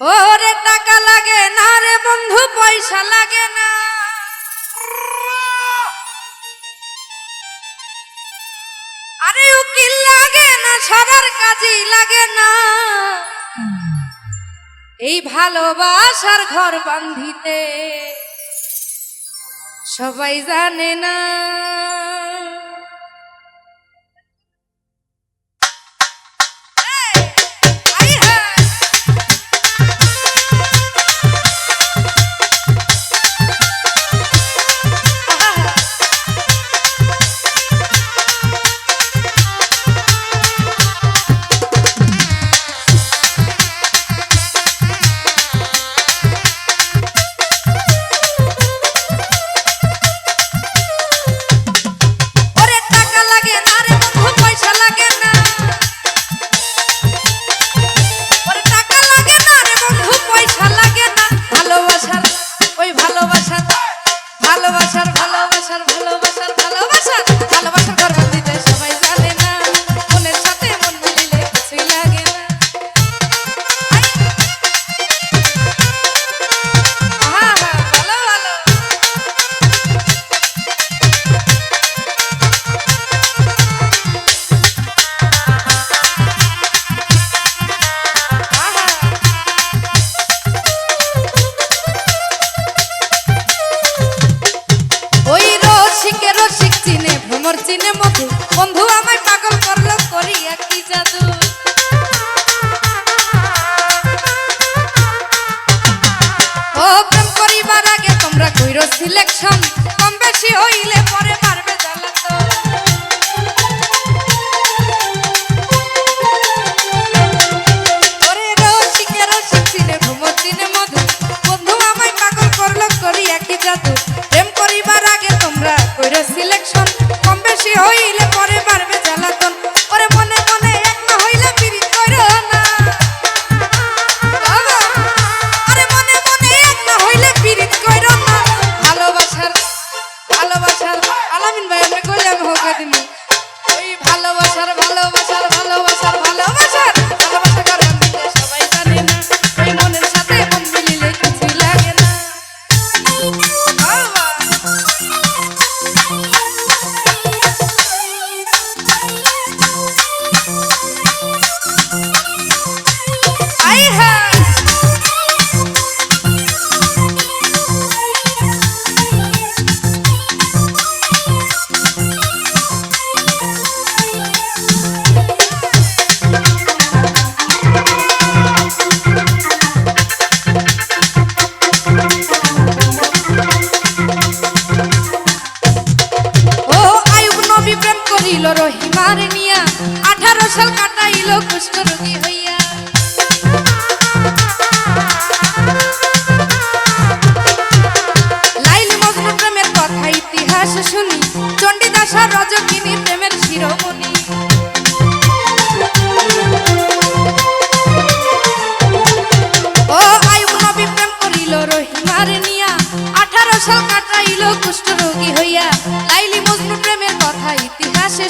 ওরে টাকা লাগে না রে বন্ধু, পয়সা লাগে না। আরে উকিল লাগে না, সারার কাজে লাগে না। এই ভালোবাসার ঘর বান্ধিতে সবাই জানে না। চিনে মধু। বন্ধু, আমায় পাগল করল, করিয়া কি জাদু? ও প্রেম করিবার আগে তোমরা কইরো সিলেকশন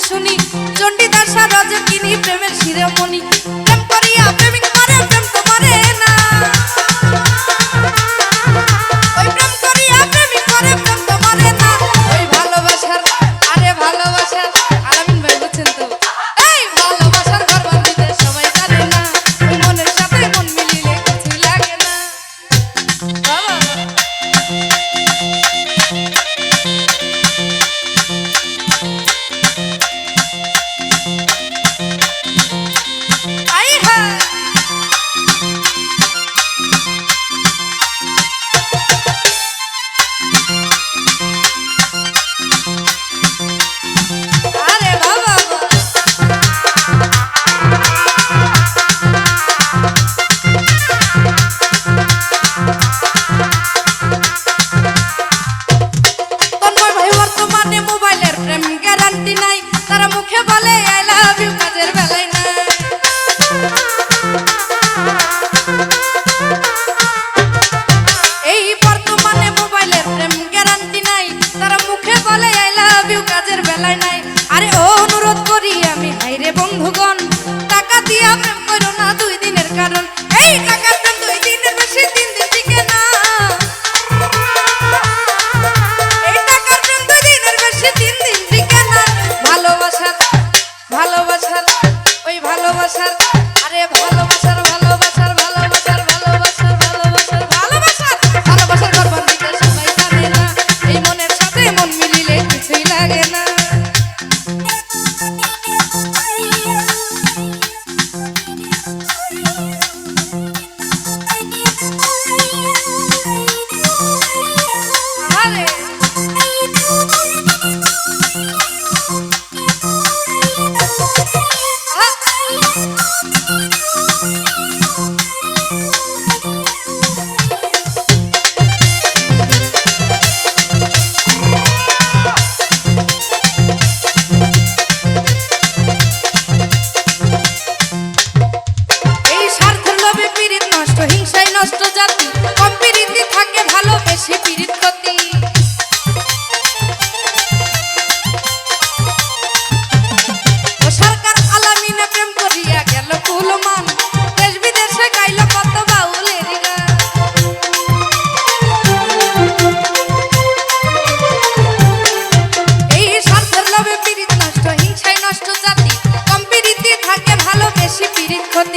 শুনি চণ্ডীদাসা কিনি প্রেমের শিরোমণি।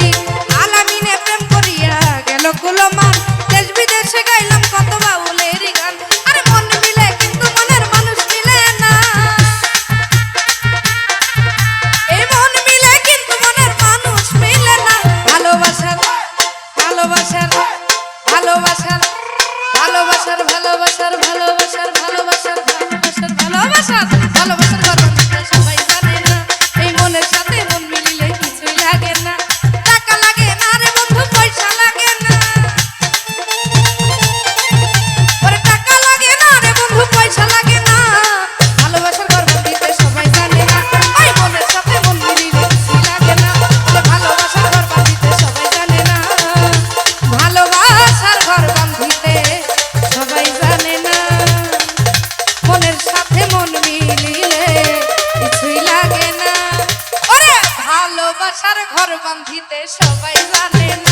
Thank you. দিতে সবাই জানে না।